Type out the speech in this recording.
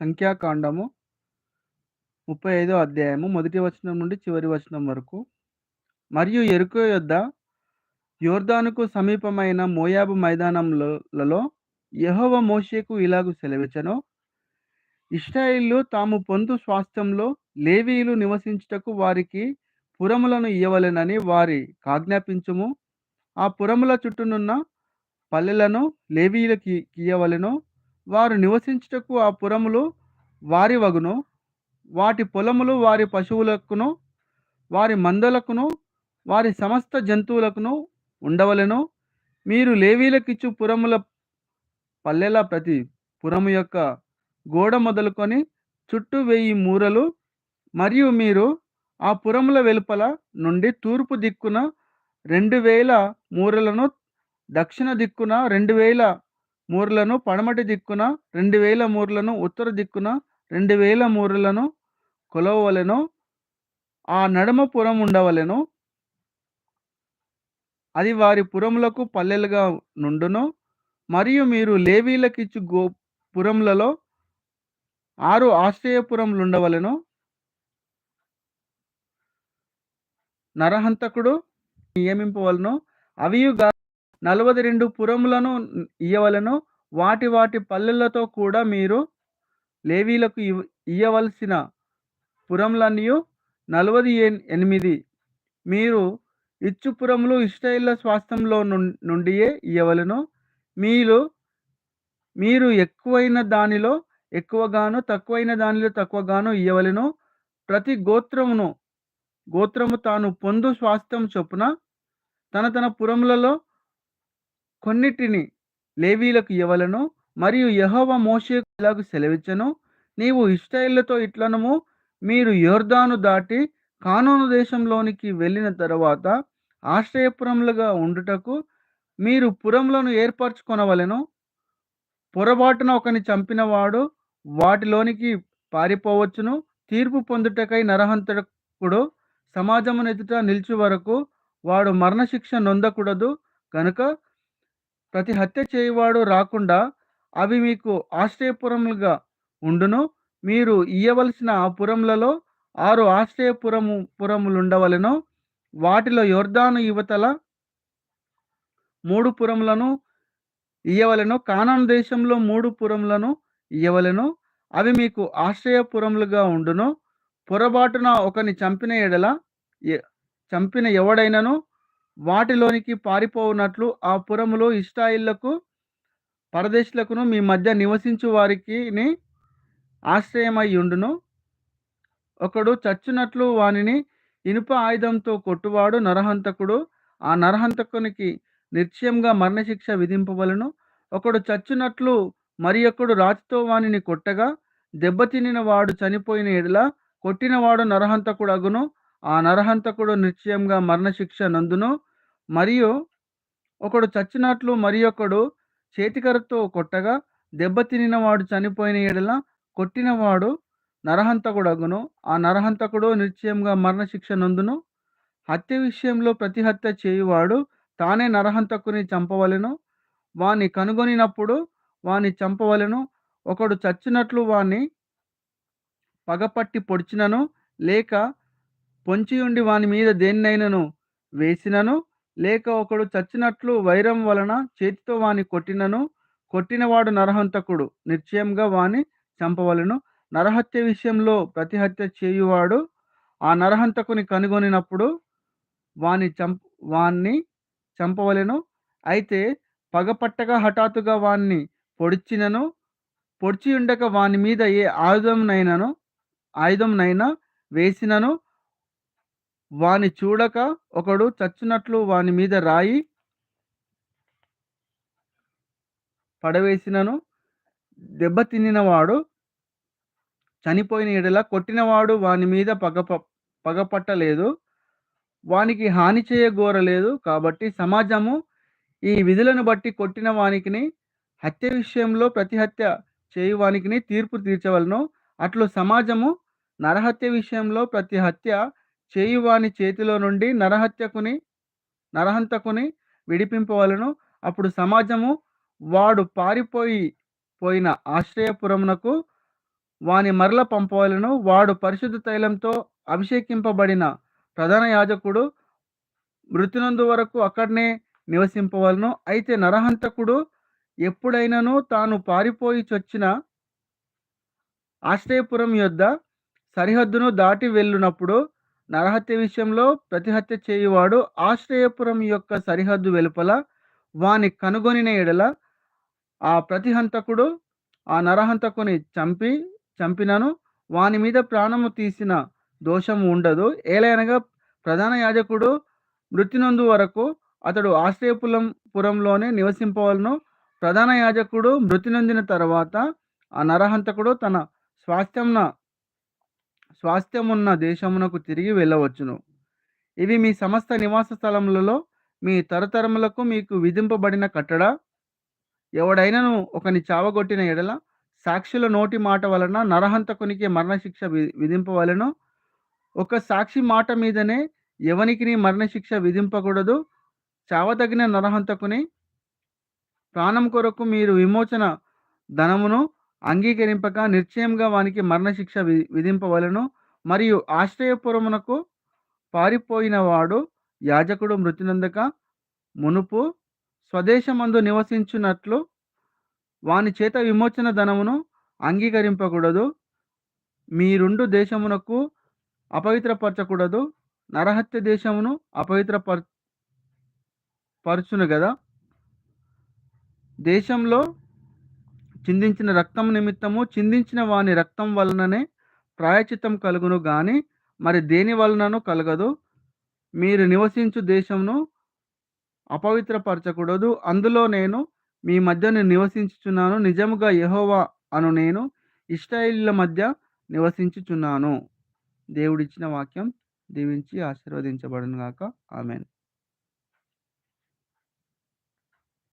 సంఖ్యాకాండము 35 అధ్యాయము మొదటి వచనం నుండి చివరి వచనం వరకు. మరియు ఎరుకో యొద్ద యోర్దానుకు సమీపమైన మోయాబు మైదానములో యహోవ మోషేకు ఇలాగు సెలవిచ్చెను. ఇష్టాయిల్లు తాము పొందు స్వాస్థ్యంలో లేవీయులు నివసించుటకు వారికి పురములను ఇయ్యవలెనని వారి కాజ్ఞాపించుము. ఆ పురముల చుట్టూనున్న పల్లెలను లేవీయులకి ఇయ్యవలెను. వారు నివసించుటకు ఆ పురములు వారి వగును వాటి పొలములు వారి పశువులకును, వారి మందలకును, వారి సమస్త జంతువులకును ఉండవలెను. మీరు లేవీలకిచ్చు పురముల పల్లెల ప్రతి పురము యొక్క గోడ మొదలుకొని చుట్టూ వెయ్యి మూరలు మరియు మీరు ఆ పురముల వెలుపల నుండి తూర్పు దిక్కున రెండు వేల మూరలను, దక్షిణ దిక్కున రెండు వేల మూరలను, పడమటి దిక్కున రెండు వేల మూరలను, ఉత్తర దిక్కున రెండు వేల మూరలను కొలవవలెను. ఆ నడుమ పురం ఉండవలెను. అది వారి పురములకు పల్లెలుగా నుండును. మరియు మీరు లేవీలకిచ్చు గో పురములలో ఆరు ఆశ్రయపురములుండవలెను. నరహంతకుడు నియమింపవలెను. అవియుగా నలభై రెండు పురములను ఇయ్యవలను. వాటి వాటి పల్లెలతో కూడా మీరు లేవీలకు ఇవ్ ఇయ్యవలసిన పురములన్నీ నలభై ఎనిమిది. మీరు ఇచ్చు పురములు స్వాస్థంలో స్వాస్థ్యంలో నుండియే ఇయ్యవలను. మీరు మీరు ఎక్కువైన దానిలో ఎక్కువగాను, తక్కువైన దానిలో తక్కువగాను ఇయ్యవలను. ప్రతి గోత్రమును గోత్రము తాను పొందు స్వాస్థ్యం చొప్పున తన తన పురములలో కొన్నిటిని లేవీలకు ఇవ్వలను మరియు యహోవ మోషేకు ఇలాగ సెలవిచ్చెను. నీవు ఇష్టైళ్ళతో ఇట్లనము మీరు యోర్దాను దాటి కానూను దేశంలోనికి వెళ్ళిన తర్వాత ఆశ్రయపురములుగా ఉండుటకు మీరు పురములను ఏర్పరచుకొనవలెను. పొరబాటున ఒకని చంపినవాడు వాటిలోనికి పారిపోవచ్చును. తీర్పు పొందుటకై నరహంతకుడు సమాజమునెదుట నిలిచి వరకు వాడు మరణశిక్ష నొందకూడదు కనుక ప్రతి హత్య చేయువాడు రాకుండా అవి మీకు ఆశ్రయపురములుగా ఉండును. మీరు ఇయ్యవలసిన ఆ పురములలో ఆరు ఆశ్రయపురము పురములుండవలెను. వాటిలో యోర్దాను యువతల మూడు పురములను ఇయ్యవలెను. కానాను దేశంలో మూడు పురములను ఇయ్యవలను అవి మీకు ఆశ్రయపురములుగా ఉండును. పొరబాటున ఒకని చంపిన ఎడల ఎ చంపిన ఎవడైనను వాటిలోనికి పారిపోవునట్లు ఆ పురములు ఇష్టాయిళ్ళకు పరదేశులకును మీ మధ్య నివసించు వారికిని ఉండును ఒకడు చచ్చునట్లు వానిని ఇనుప ఆయుధంతో కొట్టువాడు నరహంతకుడు. ఆ నరహంతకునికి నిశ్చయంగా మరణశిక్ష విధింపవలెను. ఒకడు చచ్చునట్లు మరియొకడు రాతితో వానిని కొట్టగా దెబ్బతినిన వాడు చనిపోయిన ఎడల కొట్టినవాడు నరహంతకుడగును. ఆ నరహంతకుడు నిశ్చయంగా మరణశిక్ష నందును మరియు ఒకడు చచ్చినట్లు మరి ఒకడు చేతికరతో కొట్టగా దెబ్బతినిన వాడు చనిపోయిన ఎడల కొట్టినవాడు నరహంతకుడగును. ఆ నరహంతకుడు నిశ్చయంగా మరణశిక్ష నందును హత్య విషయంలో ప్రతి హత్య చేయువాడు తానే నరహంతకుని చంపవలెను. వాణ్ణి కనుగొనినప్పుడు వాణ్ణి చంపవలెను. ఒకడు చచ్చినట్లు వాణ్ణి పగపట్టి పొడిచినను, లేక పొంచి ఉండి వాని మీద దేన్నైనను వేసినను, లేక ఒకడు చచ్చినట్లు వైరం వలన చేతితో వాని కొట్టినను, కొట్టినవాడు నరహంతకుడు. నిశ్చయంగా వాని చంపవలెను. నరహత్య విషయంలో ప్రతిహత్య చేయువాడు ఆ నరహంతకుని కనుగొనినప్పుడు వాని చంప వాన్ని చంపవలెను. అయితే పగపట్టగా హఠాత్తుగా వాన్ని పొడిచినను, పొడిచియుండక వాని మీద ఏ ఆయుధంనైనను ఆయుధంనైనా వేసినను, వాని చూడక ఒకడు చచ్చినట్లు వాని మీద రాయి పడవేసినను, దెబ్బతినినవాడు చనిపోయిన ఎడల కొట్టినవాడు వాని మీద పగప పగపట్టలేదు. వానికి హాని చేయగోరలేదు. కాబట్టి సమాజము ఈ విధులను బట్టి కొట్టిన వానికిని, హత్య విషయంలో ప్రతిహత్య చేయు చేయువానికిని తీర్పు తీర్చవలను అట్లు సమాజము నరహత్య విషయంలో ప్రతి హత్య చేయువాని చేతిలో నుండి నరహత్యకుని నరహంతకుని విడిపింపవలెను. అప్పుడు సమాజము వాడు పారిపోయి పోయిన ఆశ్రయపురమునకు వాని మరల పంపవలెను. వాడు పరిశుద్ధ తైలంతో అభిషేకింపబడిన ప్రధాన యాజకుడు మృతినందు వరకు అక్కడనే నివసింపవలను అయితే నరహంతకుడు ఎప్పుడైనను తాను పారిపోయి చొచ్చిన ఆశ్రయపురం యొద్ద సరిహద్దును దాటి వెళ్ళినప్పుడు నరహత్య విషయంలో ప్రతిహత్య చేయువాడు ఆశ్రయపురం యొక్క సరిహద్దు వెలుపల వాని కనుగొనిన ఎడల ఆ ప్రతిహంతకుడు ఆ నరహంతకుని చంపి చంపినను వాని మీద ప్రాణము తీసిన దోషము ఉండదు. ఏలయనగా ప్రధాన యాజకుడు మృతినందు వరకు అతడు ఆశ్రయపురం పురంలోనే నివసింపవలను ప్రధాన యాజకుడు మృతి నొందిన తరువాత ఆ నరహంతకుడు తన స్వాస్థ్యంన స్వాస్థ్యమున్న దేశమునకు తిరిగి వెళ్ళవచ్చును. ఇవి మీ సమస్త నివాస స్థలములలో మీ తరతరములకు మీకు విధింపబడిన కట్టడ. ఎవడైనను ఒకని చావగొట్టిన ఎడల సాక్షుల నోటి మాట వలన నరహంతకునికి మరణశిక్ష విధింపవలను ఒక సాక్షి మాట మీదనే ఎవనికిని మరణశిక్ష విధింపకూడదు. చావదగిన నరహంతకుని ప్రాణం కొరకు మీరు విమోచన ధనమును అంగీకరింపక నిశ్చయంగా వానికి మరణశిక్ష వి విధింపవలెను. మరియు ఆశ్రయపురమునకు పారిపోయినవాడు యాజకుడు మృతినందక మునుపు స్వదేశమందు నివసించినట్లు వాని చేత విమోచన ధనమును అంగీకరింపకూడదు. మీరుండు దేశమునకు అపవిత్రపరచకూడదు. నరహత్య దేశమును అపవిత్రపర పరుచును పరచును గదా! దేశంలో చిందించిన రక్తం నిమిత్తము చిందించిన వాని రక్తం వలననే ప్రాయచిత్తం కలుగును గాని మరి దేని వలనను కలగదు. మీరు నివసించు దేశంను అపవిత్రపరచకూడదు. అందులో నేను మీ మధ్యన నివసించుచున్నాను. నిజముగా యహోవా అను నేను ఇష్టాయిల మధ్య నివసించుచున్నాను. దేవుడిచ్చిన వాక్యం దీవించి ఆశీర్వదించబడును గాక. ఆమేన్.